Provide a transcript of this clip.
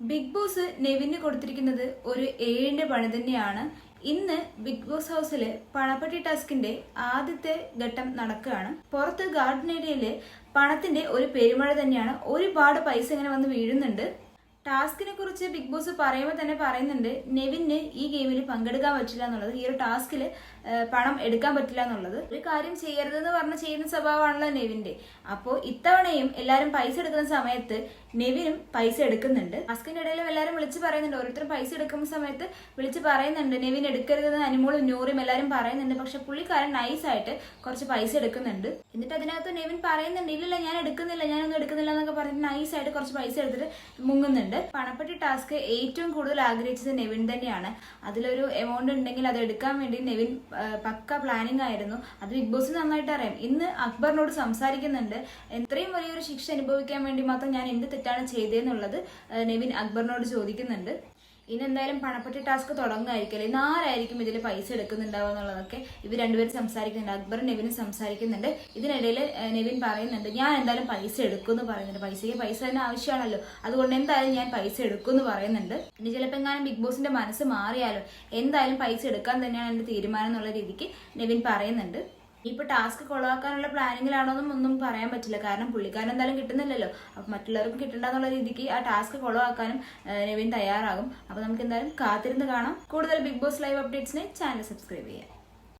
Big boss നെവിന് കൊടുത്തിരിക്കുന്നത് ഒരു ഏഴിന്റെ പണി തന്നെയാണ്. ഇന്ന് ബിഗ് ബോസ് ഹൗസിൽ പണപ്പെട്ടി ടാസ്കിന്റെ ആദ്യത്തെ ഘട്ടം നടക്കുകയാണ്. പുറത്ത് ഗാർഡൻ ഏരിയയിൽ പണത്തിന്റെ ഒരു പെരുമഴ തന്നെയാണ്. ഒരുപാട് പൈസ ഇങ്ങനെ വന്ന് വീഴുന്നുണ്ട്. ടാസ്കിനെ കുറിച്ച് ബിഗ് ബോസ് പറയുമ്പോൾ തന്നെ പറയുന്നുണ്ട് നെവിന് ഈ ഗെയിമിൽ പങ്കെടുക്കാൻ പറ്റില്ല എന്നുള്ളത് ഈ ഒരു ടാസ്കിൽ പണം എടുക്കാൻ പറ്റില്ല എന്നുള്ളത്. ഒരു കാര്യം ചെയ്യരുത് എന്ന് പറഞ്ഞ് ചെയ്യുന്ന സ്വഭാവമാണല്ലോ നെവിന്റെ. അപ്പോൾ ഇത്തവണയും എല്ലാവരും പൈസ എടുക്കുന്ന സമയത്ത് നെവിനും പൈസ എടുക്കുന്നുണ്ട്. ടാസ്കിന്റെ ഇടയിലും എല്ലാവരും വിളിച്ച് പറയുന്നുണ്ട്. ഓരോരുത്തരും പൈസ എടുക്കുന്ന സമയത്ത് വിളിച്ച് പറയുന്നുണ്ട് നെവിൻ എടുക്കരുതെന്ന് അനുമോളും നൂറും എല്ലാവരും പറയുന്നുണ്ട്. പക്ഷെ പുള്ളിക്കാരൻ നൈസായിട്ട് കുറച്ച് പൈസ എടുക്കുന്നുണ്ട്. എന്നിട്ട് അതിനകത്ത് നെവിൻ പറയുന്നുണ്ട് ഇല്ലല്ല ഞാൻ എടുക്കുന്നില്ല ഞാനൊന്നും എടുക്കുന്നില്ല എന്നൊക്കെ പറഞ്ഞിട്ട് നൈസായിട്ട് കുറച്ച് പൈസ എടുത്തിട്ട് മുങ്ങുന്നുണ്ട്. പണപ്പെട്ടി ടാസ്ക് ഏറ്റവും കൂടുതൽ ആഗ്രഹിച്ചത് നെവിൻ തന്നെയാണ്. അതിലൊരു എമൗണ്ട് ഉണ്ടെങ്കിൽ അത് എടുക്കാൻ വേണ്ടി നെവിൻ പക്ക പ്ലാനിങ് ആയിരുന്നു. അത് ബിഗ് ബോസ് നന്നായിട്ട് അറിയാം. ഇന്ന് അക്ബറിനോട് സംസാരിക്കുന്നുണ്ട്. എത്രയും വലിയൊരു ശിക്ഷ അനുഭവിക്കാൻ വേണ്ടി മാത്രം ഞാൻ എന്ത് തെറ്റാണ് ചെയ്തതെന്നുള്ളത് നെവിൻ അക്ബറിനോട് ചോദിക്കുന്നുണ്ട്. ഇനി എന്തായാലും പണപ്പെട്ടി ടാസ്ക് തുടങ്ങുമായിരിക്കും ഇന്ന് ആരായിരിക്കും ഇതിൽ പൈസ എടുക്കുന്നുണ്ടാവുക എന്നുള്ളതൊക്കെ ഇവർ രണ്ടുപേരും സംസാരിക്കുന്നുണ്ട്. അക്ബറും നെവിനും സംസാരിക്കുന്നുണ്ട്. ഇതിനിടയിൽ നെവിൻ പറയുന്നുണ്ട് ഞാൻ എന്തായാലും പൈസ എടുക്കും എന്ന് പറയുന്നുണ്ട്. പൈസയ്ക്ക് പൈസ തന്നെ ആവശ്യമാണല്ലോ. അതുകൊണ്ട് എന്തായാലും ഞാൻ പൈസ എടുക്കും എന്ന് പറയുന്നുണ്ട്. ഇനി ചിലപ്പോൾ എങ്ങാനും ബിഗ് ബോസിന്റെ മനസ്സ് മാറിയാലോ? എന്തായാലും പൈസ എടുക്കാൻ തന്നെയാണ് എന്റെ തീരുമാനം എന്നുള്ള രീതിക്ക് നെവിൻ പറയുന്നുണ്ട്. ഇപ്പൊ ടാസ്ക് കൊളവാക്കാനുള്ള പ്ലാനിങ്ങിലാണോന്നും ഒന്നും പറയാൻ പറ്റില്ല. കാരണം പുള്ളിക്കാരൻ എന്തായാലും കിട്ടുന്നില്ലല്ലോ. അപ്പൊ മറ്റുള്ളവർക്കും കിട്ടണ്ടെന്നുള്ള രീതിക്ക് ആ ടാസ്ക് കൊളവാക്കാനും നവീൻ തയ്യാറാകും. അപ്പൊ നമുക്ക് എന്തായാലും കാത്തിരുന്ന് കാണാം. കൂടുതൽ ബിഗ് ബോസ് ലൈവ് അപ്ഡേറ്റ്സിനെ ചാനൽ സബ്സ്ക്രൈബ് ചെയ്യാം